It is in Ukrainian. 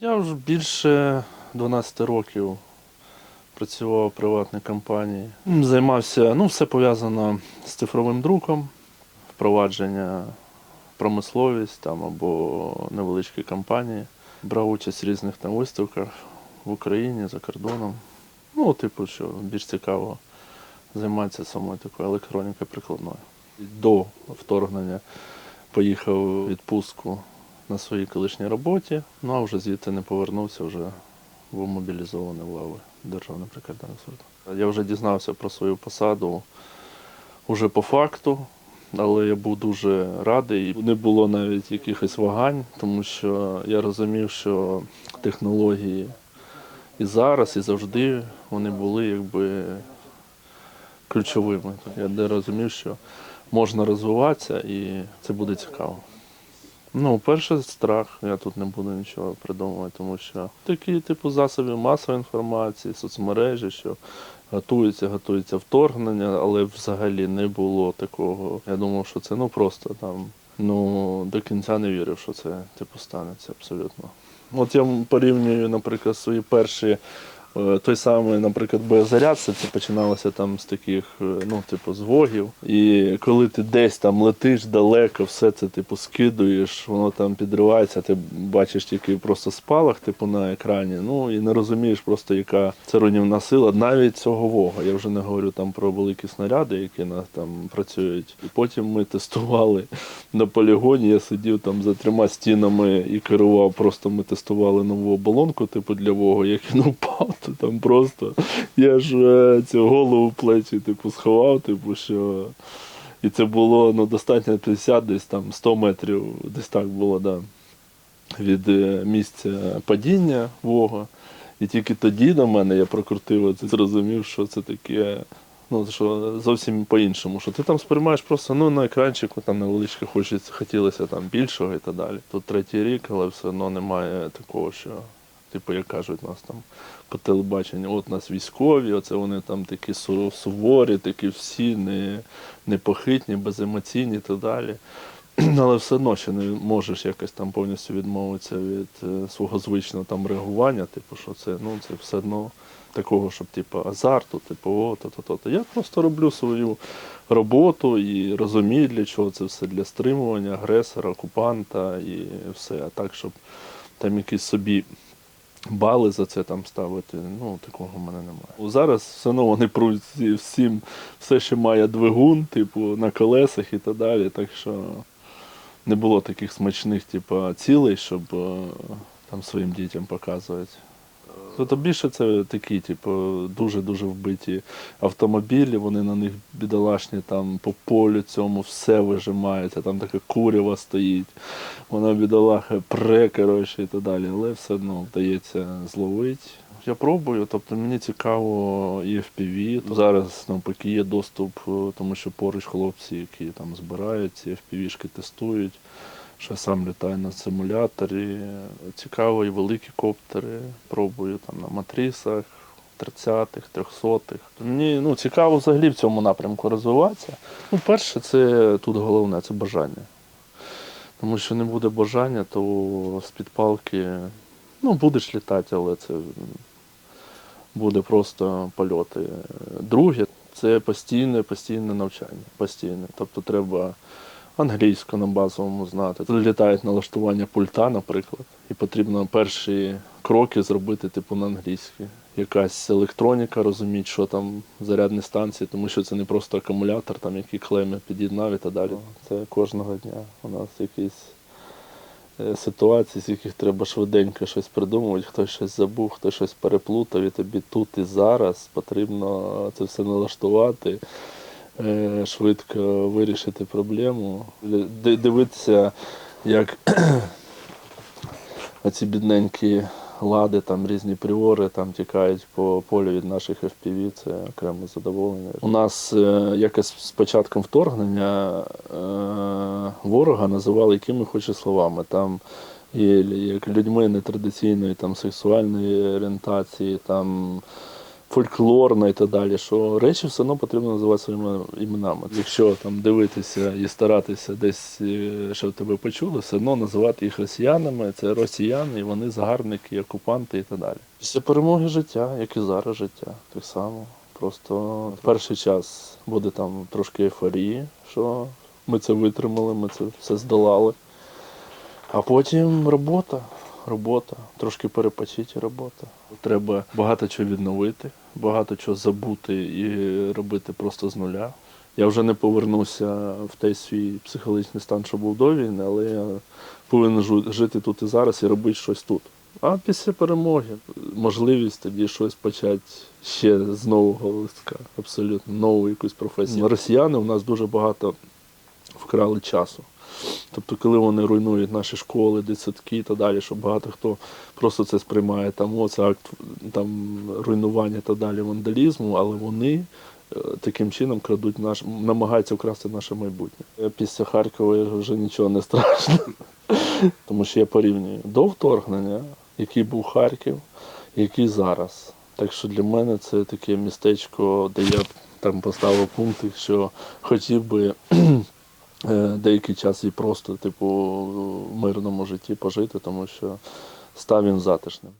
Я вже більше 12 років працював в приватній компанії. Займався, ну, все пов'язано з цифровим друком, впровадження промисловість там, або невеличкі компанії. Брав участь в різних там виставках в Україні, за кордоном. Ну, типу, що більш цікаво займатися самою такою електронікою прикладною. До вторгнення поїхав у відпустку на своїй колишній роботі, ну а вже звідти не повернувся, вже був мобілізований в лави Державної прикордонної служби. Я вже дізнався про свою посаду уже по факту, але я був дуже радий. Не було навіть якихось вагань, тому що я розумів, що технології і зараз, і завжди вони були якби ключовими. Я не розумів, що можна розвиватися і це буде цікаво. Ну, перше страх, я тут не буду нічого придумувати, тому що такі типу засоби масової інформації, соцмережі, що готується, готується вторгнення, але взагалі не було такого. Я думав, що це ну просто там. Ну, до кінця не вірив, що це типу станеться абсолютно. От я порівнюю, наприклад, свої перші той самий, наприклад, боєзаряд, це починалося там з таких, е, ну, типу, з вогів. І коли ти десь там летиш далеко, все це типу скидуєш, воно там підривається, ти бачиш тільки просто спалах, типу, на екрані. Ну і не розумієш просто, яка це руйнівна сила навіть цього вога. Я вже не говорю там про великі снаряди, які на там працюють. І потім ми тестували на полігоні. Я сидів там за трьома стінами і керував. Просто ми тестували нову оболонку, типу для вогу. Як він упав, то там просто я ж е, цю голову плечі, типу, сховав, типу, що. І це було ну, достатньо 50, десь там 100 метрів, десь так було, да, від е, місця падіння вога. І тільки тоді до мене я прокрутив це, зрозумів, що це таке. Ну, що зовсім по-іншому, що ти там сприймаєш просто ну, на екранчику там невеличко хочеться, хотілося там більшого і так далі. Тут третій рік, але все одно немає такого, що, типу, як кажуть, нас там по телебаченню, от нас військові, оце вони там такі суворі, такі всі не, непохитні, беземоційні і так далі. Але все одно ще не можеш якось там повністю відмовитися від е, свого звичного там реагування, типу, що це, ну, це все одно такого, щоб типу, азарту, типу, то, то, то. Я просто роблю свою роботу і розумію, для чого це все для стримування агресора, окупанта і все. А так, щоб там якісь собі бали за це там ставити, ну такого в мене немає. Зараз все одно вони пруть всім, все, що має двигун, типу, на колесах і так далі. Так що не було таких смачних, типу, цілей, щоб е, там своїм дітям показувати. Тобто більше це такі, типу, дуже-дуже вбиті автомобілі, вони на них бідолашні там по полю цьому все вижимають, а там така курява стоїть, вона бідолаха пре, коротше, і так далі. Але все одно вдається зловити. Я пробую, тобто мені цікаво і FPV. Зараз навпаки є доступ, е, тому що поруч хлопці, які там збирають ці FPV-шки, тестують. Що сам літаю на симуляторі. Цікаво і великі коптери. Пробую там на матрисах, 30-х, 300-х. Мені ну, цікаво взагалі в цьому напрямку розвиватися. Ну, перше, це тут головне це бажання. Тому що не буде бажання, то з-під палки ну, будеш літати, але це буде просто польоти. Друге, це постійне, постійне навчання. Постійне. Тобто треба англійську на базовому знати. Літають налаштування пульта, наприклад, і потрібно перші кроки зробити типу на англійській. Якась електроніка, розуміти, що там зарядні станції, тому що це не просто акумулятор, там який клеми під'єднав і так далі. Це кожного дня у нас якісь е, ситуації, з яких треба швиденько щось придумувати, хтось щось забув, хтось щось переплутав, і тобі тут і зараз потрібно це все налаштувати, швидко вирішити проблему, дивитися, як оці бідненькі лади, там різні пріори там тікають по полю від наших FPV, це окреме задоволення. У нас е, якось з початком вторгнення е, ворога називали якими хоче словами. Там і як людьми нетрадиційної там, сексуальної орієнтації, там фольклорна і так далі, що речі все одно потрібно називати своїми іменами. Якщо там дивитися і старатися десь, е, щоб тебе почули, все одно називати їх росіянами, це росіяни, і вони загарбники, окупанти і так далі. Після перемоги життя, як і зараз життя, так само. Просто в перший час буде там трошки ейфорії, що ми це витримали, ми це все здолали. А потім робота, робота, трошки перепочити робота. Треба багато чого відновити, багато чого забути і робити просто з нуля. Я вже не повернуся в той свій психологічний стан, що був до війни, але я повинен жити тут і зараз і робити щось тут. А після перемоги можливість тоді щось почати ще з нового листка, абсолютно нову якусь професію. Росіяни у нас дуже багато вкрали часу. Тобто, коли вони руйнують наші школи, дитсадки і так далі, що багато хто просто це сприймає там, о, це акт там, руйнування та далі вандалізму, але вони е, таким чином крадуть наш, намагаються вкрасти наше майбутнє. Е, Після Харкова вже нічого не страшно, тому що я порівнюю до вторгнення, який був Харків, який зараз. Так що для мене це таке містечко, де я там поставив пункти, що хотів би деякий час і просто, типу, в мирному житті пожити, тому що став він затишним.